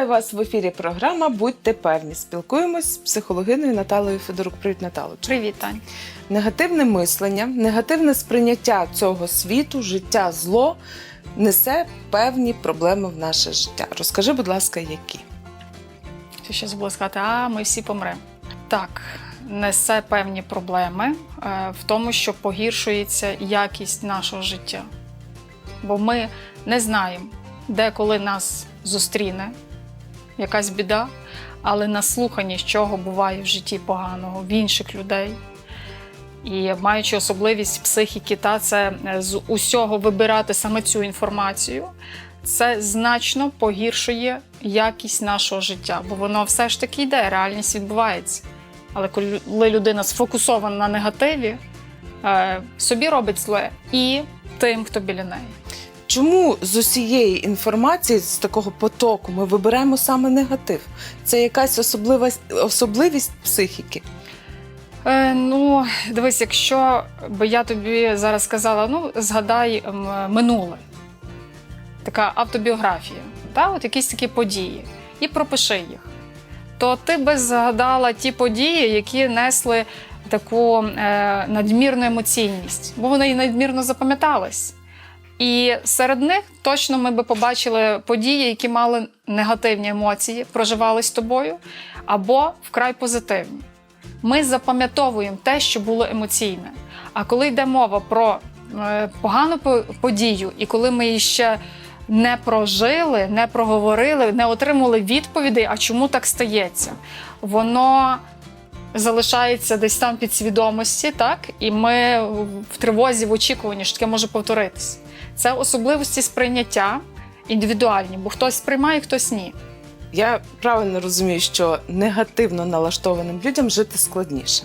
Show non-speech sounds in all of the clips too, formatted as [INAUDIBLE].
Вітаю вас в ефірі. Програма Будьте певні. Спілкуємось з психологиною Наталою Федорук. Привіт, Натало. Привіт, Тань. Негативне мислення, негативне сприйняття цього світу, життя, зло несе певні проблеми в наше життя. Розкажи, будь ласка, які? Що ще забула сказати, а ми всі помремо. Так, несе певні проблеми е, в тому, що погіршується якість нашого життя. Бо ми не знаємо, де коли нас зустріне якась біда, але наслуханість чого буває в житті поганого в інших людей. І маючи особливість психіки, та це е, з усього вибирати саме цю інформацію, це значно погіршує якість нашого життя, бо воно все ж таки йде, реальність відбувається. Але коли людина сфокусована на негативі, е, собі робить зле і тим, хто біля неї. Чому з усієї інформації, з такого потоку, ми вибираємо саме негатив? Це якась особливість, особливість психіки. Е, ну, дивись, якщо би я тобі зараз сказала, ну згадай минуле, така автобіографія, та, от якісь такі події, і пропиши їх, то ти би згадала ті події, які несли таку е, надмірну емоційність, бо вони і надмірно запам'ятались. І серед них точно ми би побачили події, які мали негативні емоції, проживали з тобою, або вкрай позитивні. Ми запам'ятовуємо те, що було емоційне. А коли йде мова про е, погану подію, і коли ми її ще не прожили, не проговорили, не отримали відповідей, а чому так стається, воно залишається десь там під свідомості, так? І ми в тривозі, в очікуванні, що таке може повторитись. Це особливості сприйняття індивідуальні, бо хтось сприймає, хтось ні. Я правильно розумію, що негативно налаштованим людям жити складніше.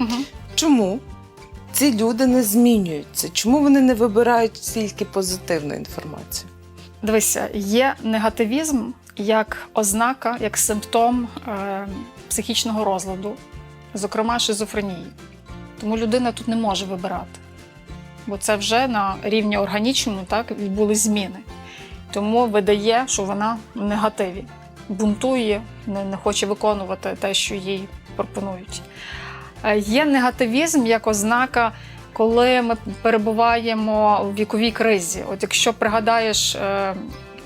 Угу. Чому ці люди не змінюються? Чому вони не вибирають тільки позитивну інформацію? Дивися, є негативізм як ознака, як симптом е, психічного розладу, зокрема шизофренії. Тому людина тут не може вибирати. Бо це вже на рівні органічному так, відбулись зміни. Тому видає, що вона в негативі, бунтує, не, не хоче виконувати те, що їй пропонують. Е, Є негативізм як ознака, коли ми перебуваємо в віковій кризі. От якщо пригадаєш е,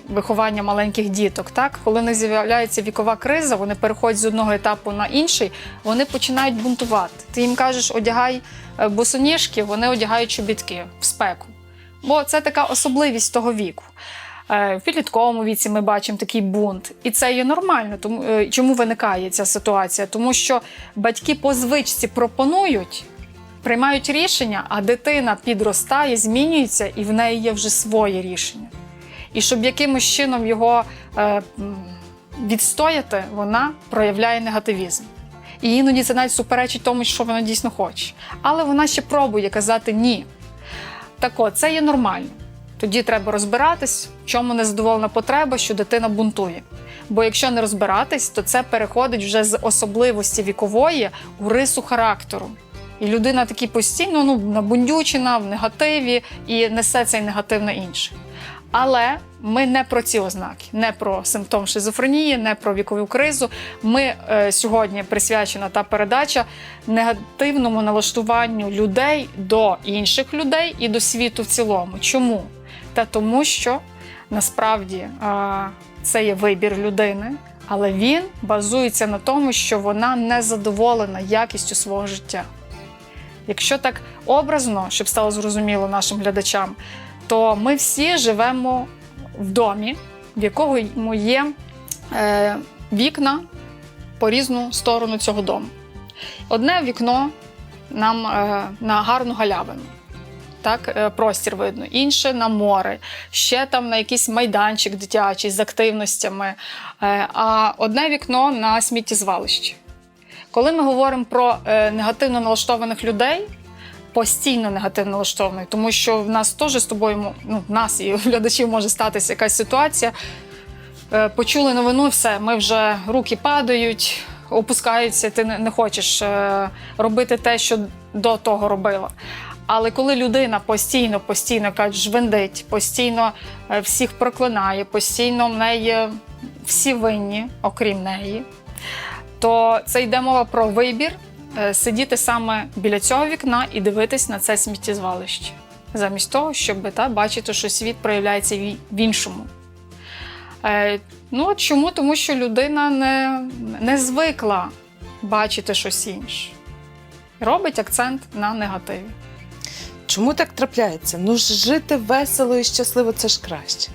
виховання маленьких діток, так коли не з'являється вікова криза, вони переходять з одного етапу на інший, вони починають бунтувати. Ти їм кажеш, одягай е, босоніжки, вони одягають чобітки в спеку. Бо це така особливість того віку. Е, В підлітковому віці ми бачимо такий бунт, і це є нормально. Тому е, чому виникає ця ситуація? Тому що батьки по звичці пропонують, приймають рішення, а дитина підростає, змінюється, і в неї є вже своє рішення. І щоб якимось чином його е, відстояти, вона проявляє негативізм. І іноді це навіть суперечить тому, що вона дійсно хоче. Але вона ще пробує казати ні. Так от, це є нормально. Тоді треба розбиратись, в чому незадоволена потреба, що дитина бунтує. Бо якщо не розбиратись, то це переходить вже з особливості вікової у рису характеру. І людина такі постійно ну, набундючена, в негативі і несе цей негатив на інше. Але ми не про ці ознаки, не про симптом шизофренії, не про вікову кризу. Ми е, сьогодні присвячена та передача негативному налаштуванню людей до інших людей і до світу в цілому. Чому? Та тому, що насправді е, це є вибір людини, але він базується на тому, що вона не задоволена якістю свого життя. Якщо так образно, щоб стало зрозуміло нашим глядачам, то ми всі живемо в домі, в якому є е, вікна по різну сторону цього дому. Одне вікно нам е, на гарну галявину. Так, е, простір видно, інше на море, ще там на якийсь майданчик дитячий з активностями, е, а одне вікно на сміттєзвалище. Коли ми говоримо про е, негативно налаштованих людей, постійно негативно налаштованих, тому що в нас теж з тобою, ну, в нас і глядачів може статися якась ситуація. Е, Почули новину, все, ми вже руки падають, опускаються, ти не, хочеш е, робити те, що до того робила. Але коли людина постійно, постійно кажуть, жвендить, постійно е, всіх проклинає, постійно в неї всі винні, окрім неї, то це йде мова про вибір сидіти саме біля цього вікна і дивитись на це сміттєзвалище, замість того, щоб та, бачити, що світ проявляється в іншому. Е, ну, чому? Тому що людина не, не звикла бачити щось інше. Робить акцент на негативі. Чому так трапляється? Ну ж жити весело і щасливо це ж краще.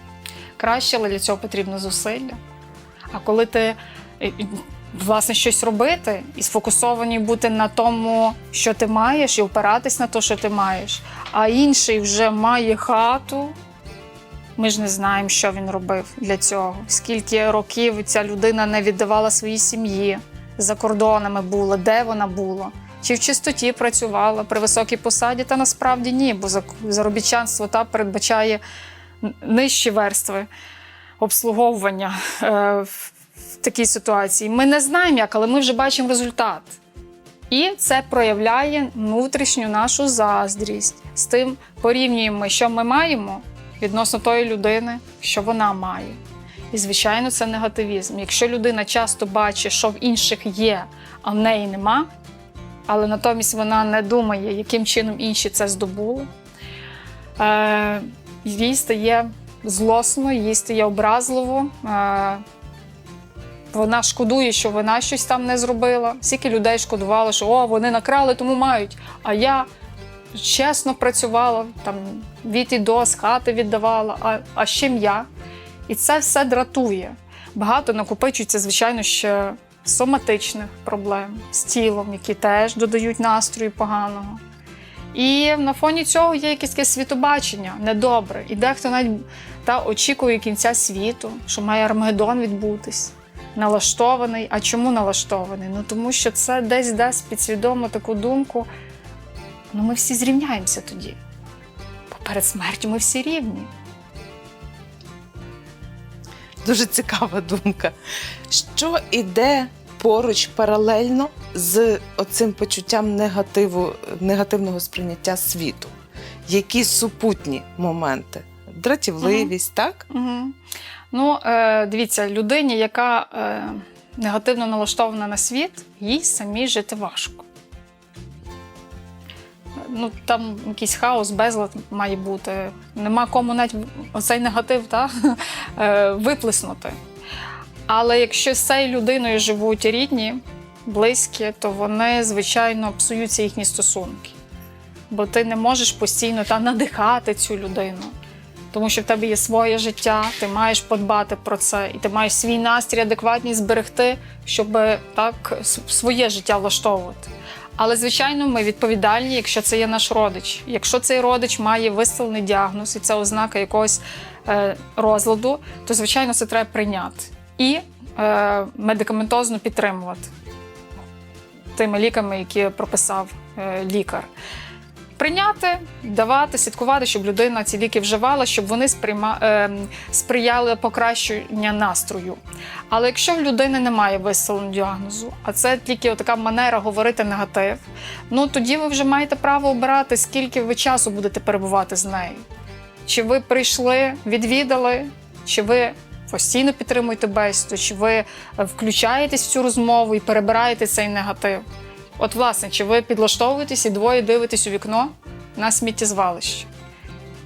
краще, але для цього потрібно зусилля. А коли ти е, е, власне щось робити і сфокусовані бути на тому, що ти маєш, і опиратись на те, що ти маєш, а інший вже має хату. Ми ж не знаємо, що він робив для цього. Скільки років ця людина не віддавала своїй сім'ї, за кордонами була, де вона була, чи в чистоті працювала при високій посаді, та насправді ні, бо за- заробітчанство та передбачає нижчі верстви обслуговування е, такій ситуації. Ми не знаємо як, але ми вже бачимо результат. І це проявляє внутрішню нашу заздрість. З тим порівнюємо, що ми маємо відносно тої людини, що вона має. І, звичайно, це негативізм. Якщо людина часто бачить, що в інших є, а в неї нема, але натомість вона не думає, яким чином інші це здобули, е, їй стає злосно, їй стає образливо. Вона шкодує, що вона щось там не зробила. Скільки людей шкодувало, що о, вони накрали, тому мають. А я чесно працювала, там від і до з хати віддавала, а, а з я? І це все дратує. Багато накопичується, звичайно, ще соматичних проблем з тілом, які теж додають настрою поганого. І на фоні цього є якесь таке світобачення недобре. І дехто навіть та очікує кінця світу, що має Армагеддон відбутись. Налаштований. А чому налаштований? Ну тому що це десь дасть підсвідомо таку думку. Ну, ми всі зрівняємося тоді. Бо перед смертю ми всі рівні. Дуже цікава думка. Що іде поруч паралельно з оцим почуттям негативу, негативного сприйняття світу? Які супутні моменти? Дратівливість, так? Угу. Ну, е, дивіться, людині, яка е, негативно налаштована на світ, їй самій жити важко. Ну, там якийсь хаос, безлад має бути. Нема кому навіть оцей негатив та, [LAUGHS] е, виплеснути. Але якщо з цією людиною живуть рідні, близькі, то вони, звичайно, псуються їхні стосунки. Бо ти не можеш постійно та, надихати цю людину тому що в тебе є своє життя, ти маєш подбати про це, і ти маєш свій настрій адекватність зберегти, щоб так своє життя влаштовувати. Але, звичайно, ми відповідальні, якщо це є наш родич. Якщо цей родич має виставлений діагноз, і це ознака якогось е, розладу, то звичайно це треба прийняти і е, медикаментозно підтримувати тими ліками, які прописав е, лікар прийняти, давати, слідкувати, щоб людина ці ліки вживала, щоб вони сприйма... е, сприяли покращенню настрою. Але якщо в людини немає виселеного діагнозу, а це тільки така манера говорити негатив, ну тоді ви вже маєте право обирати, скільки ви часу будете перебувати з нею. Чи ви прийшли, відвідали, чи ви постійно підтримуєте бесіду, чи ви е, включаєтесь в цю розмову і перебираєте цей негатив. От, власне, чи ви підлаштовуєтесь і двоє дивитесь у вікно на сміттєзвалище?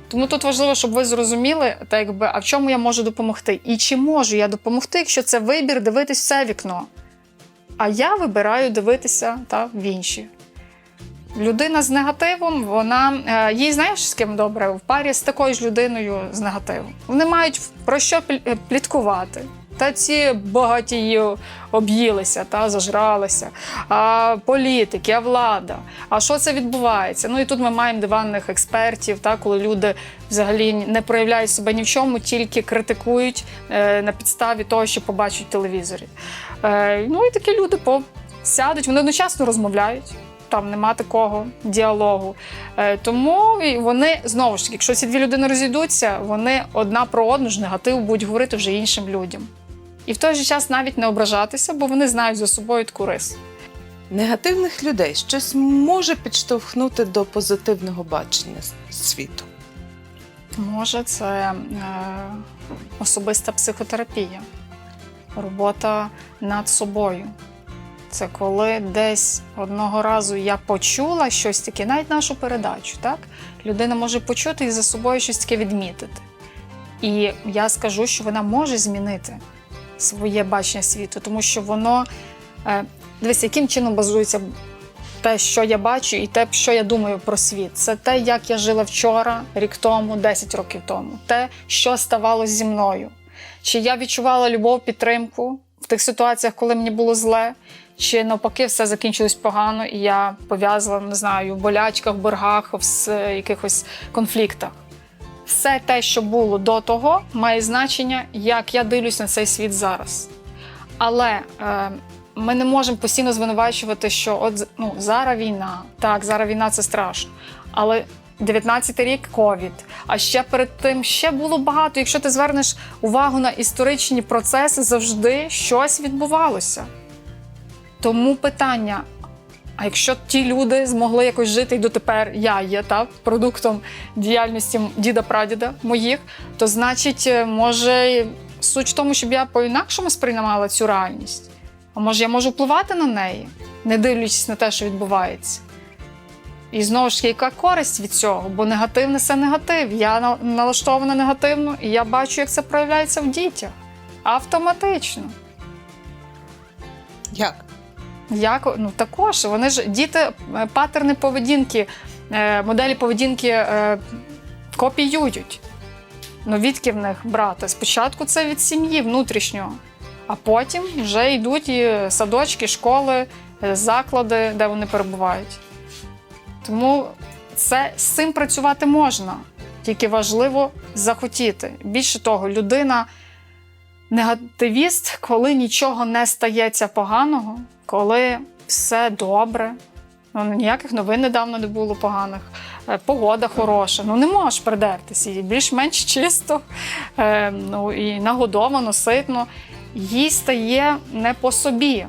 Тому тут важливо, щоб ви зрозуміли, так якби, а в чому я можу допомогти? І чи можу я допомогти, якщо це вибір дивитись в вікно? А я вибираю дивитися та, в інші. Людина з негативом, вона е, їй знаєш з ким добре в парі з такою ж людиною з негативом. Вони мають про що е, пліткувати. Та ці багатії об'їлися та зажралися. А політики, а влада. А що це відбувається? Ну і тут ми маємо диванних експертів, та коли люди взагалі не проявляють себе ні в чому, тільки критикують е, на підставі того, що побачать в телевізорі. Е, ну і такі люди по сядуть, вони одночасно розмовляють. Там нема такого діалогу. Е, тому вони знову ж таки, якщо ці дві людини розійдуться, вони одна про одну ж негатив будуть говорити вже іншим людям. І в той же час навіть не ображатися, бо вони знають за собою таку рису. Негативних людей щось може підштовхнути до позитивного бачення світу. Може, це е, особиста психотерапія. робота над собою. Це коли десь одного разу я почула щось таке, навіть нашу передачу, так? Людина може почути і за собою щось таке відмітити. І я скажу, що вона може змінити своє бачення світу, тому що воно е, дивись, яким чином базується те, що я бачу, і те, що я думаю про світ. Це те, як я жила вчора, рік тому, 10 років тому, те, що ставалося зі мною. Чи я відчувала любов, підтримку в тих ситуаціях, коли мені було зле, чи навпаки все закінчилось погано, і я пов'язала, не знаю, в болячках, боргах, в якихось конфліктах. Все те, що було до того, має значення, як я дивлюсь на цей світ зараз. Але е, ми не можемо постійно звинувачувати, що от ну, зараз війна. Так, зараз війна це страшно. Але 19-й рік ковід. А ще перед тим ще було багато. Якщо ти звернеш увагу на історичні процеси, завжди щось відбувалося. Тому питання: а якщо ті люди змогли якось жити і дотепер я є так, продуктом діяльності діда-прадіда моїх, то значить, е, може, суть в тому, щоб я по-інакшому сприймала цю реальність. А може, я можу впливати на неї, не дивлячись на те, що відбувається. І знову ж яка користь від цього? Бо негативне це негатив. Я налаштована негативно, і я бачу, як це проявляється в дітях. Автоматично. Як? Як ну також вони ж діти е, патерни поведінки, е, моделі поведінки е, копіюють. Ну, відки в них брати? Спочатку це від сім'ї внутрішнього, а потім вже йдуть і садочки, школи, заклади, де вони перебувають. Тому це з цим працювати можна, тільки важливо захотіти. Більше того, людина негативіст, коли нічого не стається поганого, коли все добре. Ну, ніяких новин недавно не було поганих, е, погода хороша. Ну не можеш придертися. І більш-менш чисто, е, ну і нагодовано, ситно. Їй стає не по собі.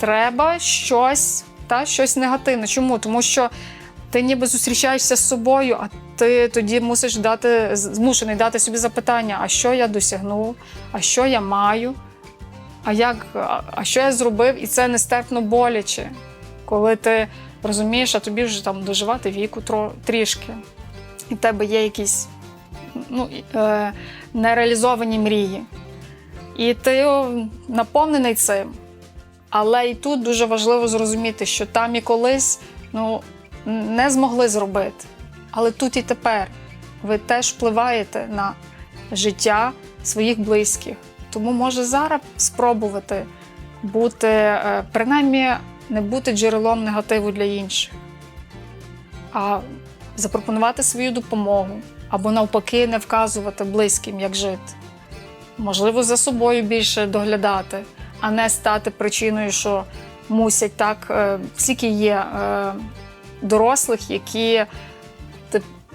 Треба щось, та, щось негативне. Чому? Тому що ти ніби зустрічаєшся з собою, а ти тоді мусиш дати, змушений дати собі запитання: а що я досягнув, а що я маю, а, як, а, що я зробив, і це нестерпно боляче, коли ти розумієш, а тобі вже там доживати віку трішки. І в тебе є якісь ну, е, нереалізовані мрії. І ти наповнений цим. Але і тут дуже важливо зрозуміти, що там і колись ну, не змогли зробити. Але тут і тепер ви теж впливаєте на життя своїх близьких. Тому може зараз спробувати бути, е, принаймні, не бути джерелом негативу для інших, а запропонувати свою допомогу або навпаки не вказувати близьким, як жити. Можливо, за собою більше доглядати, а не стати причиною, що мусять так. е, Скільки є е, дорослих, які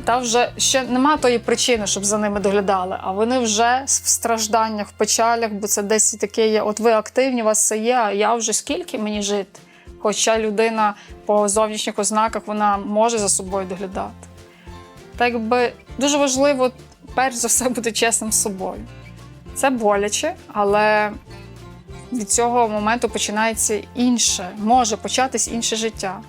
та вже ще нема тої причини, щоб за ними доглядали, а вони вже в стражданнях, в печалях, бо це десь таке є. От ви активні, у вас все є, а я вже скільки мені жити? Хоча людина по зовнішніх ознаках вона може за собою доглядати. Так якби дуже важливо, перш за все, бути чесним з собою. Це боляче, але від цього моменту починається інше, може початись інше життя.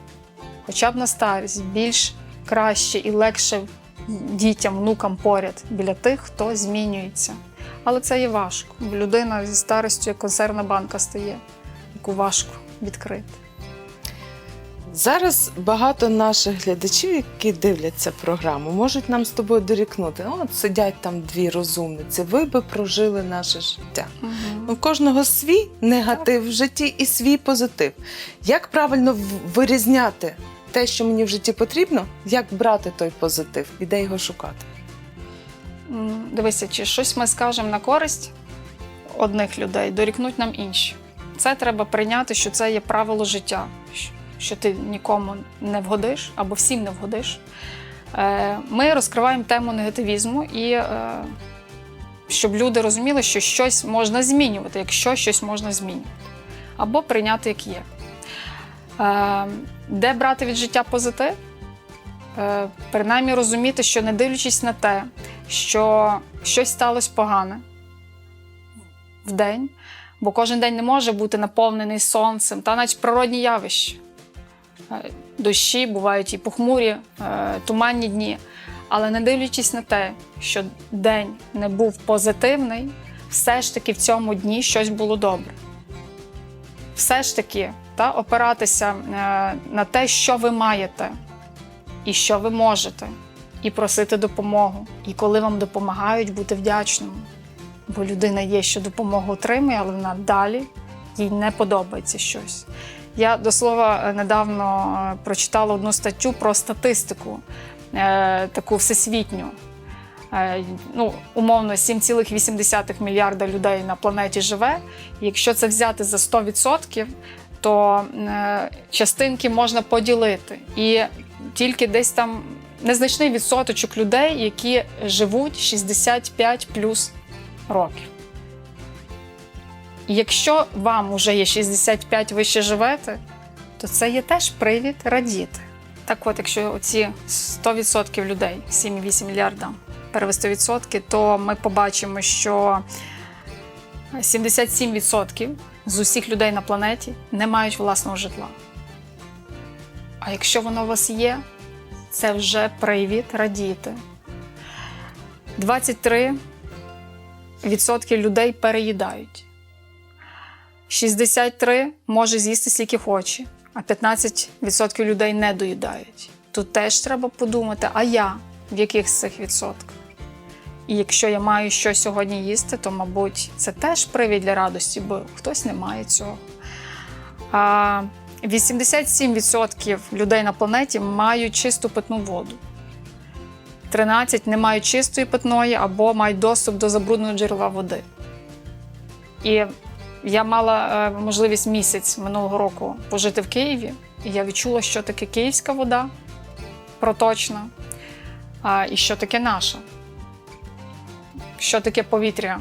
Хоча б на старість, більш краще і легше дітям, внукам поряд біля тих, хто змінюється. Але це є важко, людина зі старостю як консервна банка стає, яку важко відкрити. Зараз багато наших глядачів, які дивляться програму, можуть нам з тобою дорікнути. «Ну, От сидять там дві розумниці, ви би прожили наше життя. Ну, У кожного свій негатив в житті і свій позитив. Як правильно вирізняти те, що мені в житті потрібно, як брати той позитив і де його шукати? Дивися, чи щось ми скажемо на користь одних людей, дорікнуть нам інші. Це треба прийняти, що це є правило життя, що ти нікому не вгодиш або всім не вгодиш. Е, Ми розкриваємо тему негативізму і е, щоб люди розуміли, що щось можна змінювати, якщо щось можна змінювати, або прийняти як є. Е, Де брати від життя позитив? Е, Принаймні розуміти, що не дивлячись на те, що щось сталося погане в день, Бо кожен день не може бути наповнений сонцем, та навіть природні явища. Е, Дощі бувають і похмурі, е, туманні дні. Але не дивлячись на те, що день не був позитивний, все ж таки в цьому дні щось було добре. Все ж таки та, опиратися е, на те, що ви маєте і що ви можете, і просити допомогу. І коли вам допомагають, бути вдячним. Бо людина є, що допомогу отримує, але вона далі їй не подобається щось. Я до слова е, недавно е, прочитала одну статтю про статистику, таку всесвітню. Ну, умовно, 7,8 мільярда людей на планеті живе. Якщо це взяти за 100%, то е, частинки можна поділити. І тільки десь там незначний відсоточок людей, які живуть 65 плюс років. Якщо вам вже є 65, ви ще живете, то це є теж привід радіти. Так от, якщо оці 100% людей, 7,8 мільярда, перевести відсотки, то ми побачимо, що 77% з усіх людей на планеті не мають власного житла. А якщо воно у вас є, це вже привід радіти. 23 відсотки людей переїдають. 63 може з'їсти скільки хоче, а 15% людей не доїдають. Тут теж треба подумати, а я в яких з цих відсотках? І якщо я маю що сьогодні їсти, то, мабуть, це теж привід для радості, бо хтось не має цього. 87% людей на планеті мають чисту питну воду. 13 не мають чистої питної або мають доступ до забрудненого джерела води. І я мала е, можливість місяць минулого року пожити в Києві, і я відчула, що таке київська вода проточна, і що таке наша. Що таке повітря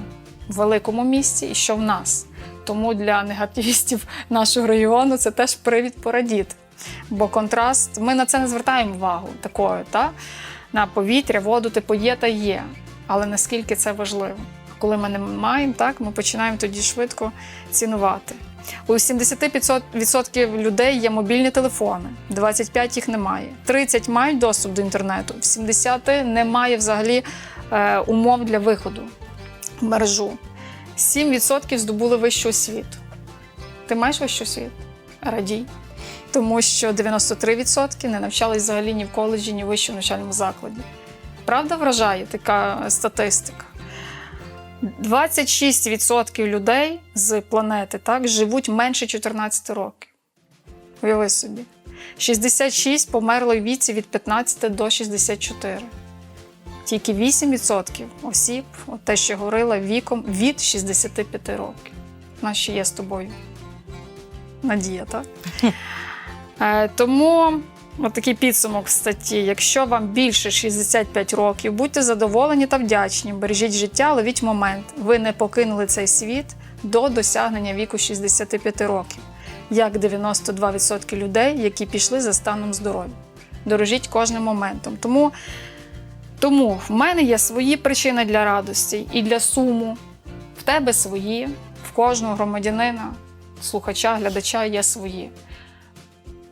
в великому місті і що в нас. Тому для негативістів нашого регіону це теж привід порадіти. Бо контраст, ми на це не звертаємо увагу такою, та? на повітря, воду, типу є та є. Але наскільки це важливо? Коли ми не маємо, так, ми починаємо тоді швидко цінувати. У 75% людей є мобільні телефони, 25 їх немає. 30 мають доступ до інтернету, в 70 немає взагалі умов для виходу в мережу. 7% здобули вищу освіту. Ти маєш вищу освіту? Радій. Тому що 93% не навчались взагалі ні в коледжі, ні в вищому навчальному закладі. Правда, вражає така статистика. 26% людей з планети так, живуть менше 14 років. Уяви собі. 66 померли в віці від 15 до 64. Тільки 8% осіб, от те, що говорила, віком від 65 років. У нас ще є з тобою надія, так? [LAUGHS] Е, тому от такий підсумок в статті. Якщо вам більше 65 років, будьте задоволені та вдячні, бережіть життя, ловіть момент. Ви не покинули цей світ до досягнення віку 65 років, як 92% людей, які пішли за станом здоров'я. Дорожіть кожним моментом. Тому, тому в мене є свої причини для радості і для суму. В тебе свої, в кожного громадянина, слухача, глядача є свої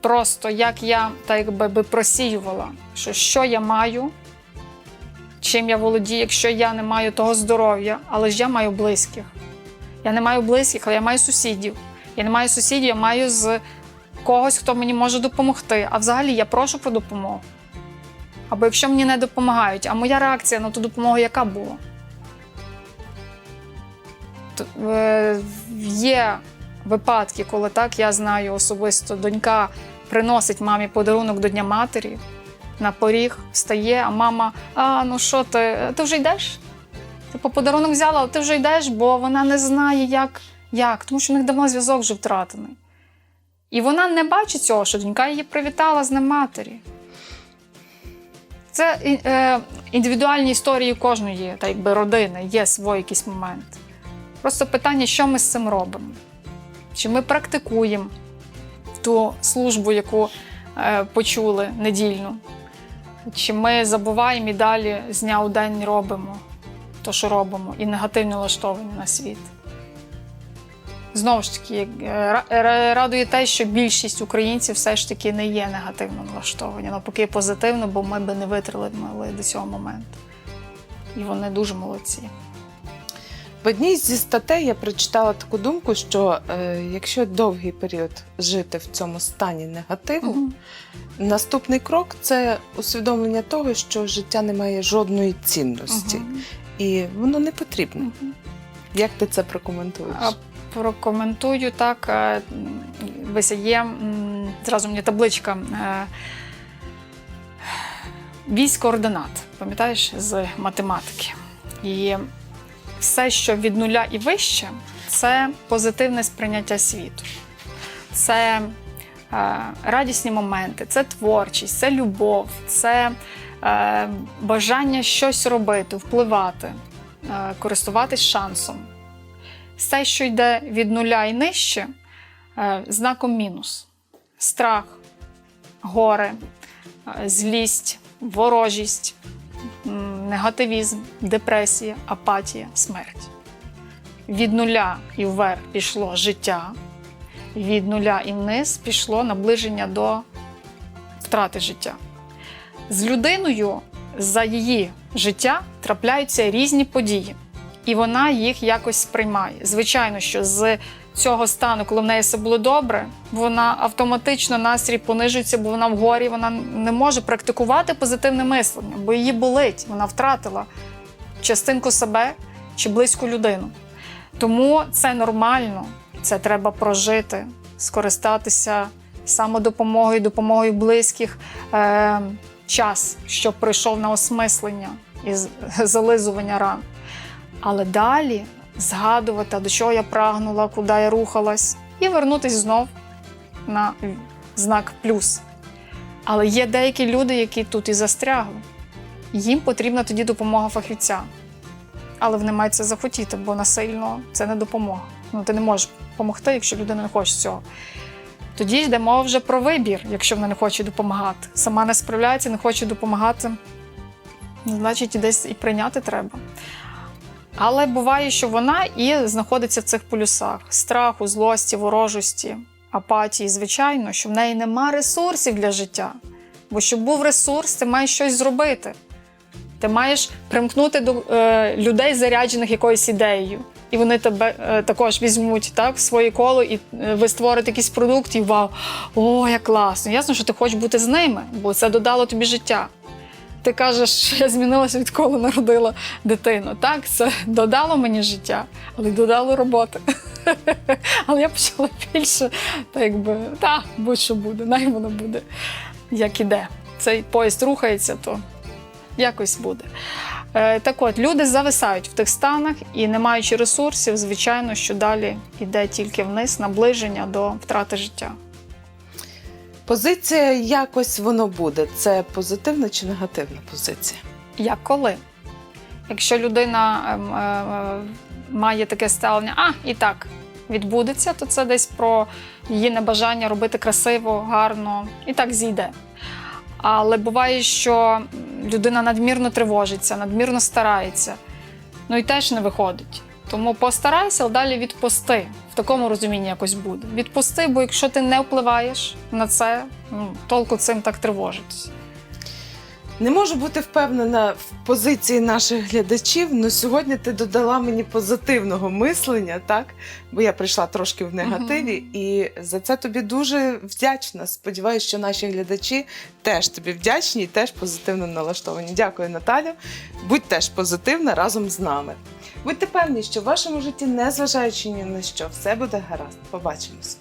просто як я так би просіювала, що що я маю, чим я володію, якщо я не маю того здоров'я, але ж я маю близьких. Я не маю близьких, але я маю сусідів. Я не маю сусідів, я маю з когось, хто мені може допомогти. А взагалі я прошу про допомогу. Або якщо мені не допомагають, а моя реакція на ту допомогу, яка була? Є випадки, коли так я знаю особисто, донька приносить мамі подарунок до Дня матері, на поріг встає, а мама: А, ну що ти, ти вже йдеш? Типу, подарунок взяла, але ти вже йдеш, бо вона не знає, як, як, тому що у них давно зв'язок вже втратений. І вона не бачить цього, що донька її привітала з Днем матері. Це е, індивідуальні історії кожної так якби, родини, є свій якийсь момент. Просто питання, що ми з цим робимо? Чи ми практикуємо ту службу, яку е, почули недільну? Чи ми забуваємо і далі з дня у день робимо то, що робимо, і негативно налаштовані на світ? Знову ж таки, е, ра- ра- радує те, що більшість українців все ж таки не є негативно налаштовані, навпаки, позитивно, бо ми би не витримали до цього моменту. І вони дуже молодці. В одній зі статей я прочитала таку думку, що е, якщо довгий період жити в цьому стані негативу, Мгм. наступний крок це усвідомлення того, що життя не має жодної цінності, Мгм. і воно не потрібно. Мгм. Як ти це прокоментуєш? Прокоментую так. е, є зразу мені табличка. е, Вісь координат, пам'ятаєш, з математики. І все, що від нуля і вище, це позитивне сприйняття світу. Це е, радісні моменти, це творчість, це любов, це е, бажання щось робити, впливати, е, користуватись шансом. Все, що йде від нуля і нижче, е, знаком мінус: страх, горе, е, злість, ворожість, негативізм, депресія, апатія, смерть. Від нуля і вверх пішло життя, від нуля і вниз пішло наближення до втрати життя. З людиною за її життя трапляються різні події і вона їх якось сприймає. Звичайно, що з цього стану, коли в неї все було добре, вона автоматично настрій понижується, бо вона вгорі, вона не може практикувати позитивне мислення, бо її болить, вона втратила частинку себе чи близьку людину. Тому це нормально, це треба прожити, скористатися самодопомогою, допомогою близьких. Е- час, щоб прийшов на осмислення і зализування ран. Але далі згадувати, до чого я прагнула, куди я рухалась, і вернутися знов на знак плюс. Але є деякі люди, які тут і застрягли. Їм потрібна тоді допомога фахівця. Але вони мають це захотіти, бо насильно це не допомога. Ну, ти не можеш допомогти, якщо людина не хоче цього. Тоді йде мова вже про вибір, якщо вона не хоче допомагати. Сама не справляється, не хоче допомагати. ну, Значить, і десь і прийняти треба. Але буває, що вона і знаходиться в цих полюсах: страху, злості, ворожості, апатії. Звичайно, що в неї нема ресурсів для життя. Бо щоб був ресурс, ти маєш щось зробити. Ти маєш примкнути до е, людей, заряджених якоюсь ідеєю. І вони тебе е, також візьмуть так, в своє коло, і е, ви створите якийсь продукт, і вау, о, як класно. Ясно, що ти хочеш бути з ними, бо це додало тобі життя. Ти кажеш, я змінилася відколи народила дитину. Так, це додало мені життя, але й додало роботи. [LAUGHS] Але я почала більше, так якби, та, будь-що буде, най воно буде, як іде. Цей поїзд рухається, то якось буде. Е, Так от, люди зависають в тих станах і, не маючи ресурсів, звичайно, що далі йде тільки вниз, наближення до втрати життя. Позиція якось воно буде. Це позитивна чи негативна позиція? Як коли? Якщо людина ем, е, е, має таке ставлення, а і так відбудеться, то це десь про її небажання робити красиво, гарно, і так зійде. Але буває, що людина надмірно тривожиться, надмірно старається, ну і теж не виходить. Тому постарайся, але далі відпусти. В такому розумінні якось буде. Відпусти, бо якщо ти не впливаєш на це, ну, толку цим так тривожитись. Не можу бути впевнена в позиції наших глядачів, але сьогодні ти додала мені позитивного мислення, так? Бо я прийшла трошки в негативі, і за це тобі дуже вдячна. Сподіваюся, що наші глядачі теж тобі вдячні і теж позитивно налаштовані. Дякую, Наталю. Будь теж позитивна разом з нами. Будьте певні, що в вашому житті, незважаючи ні на що, все буде гаразд. Побачимось.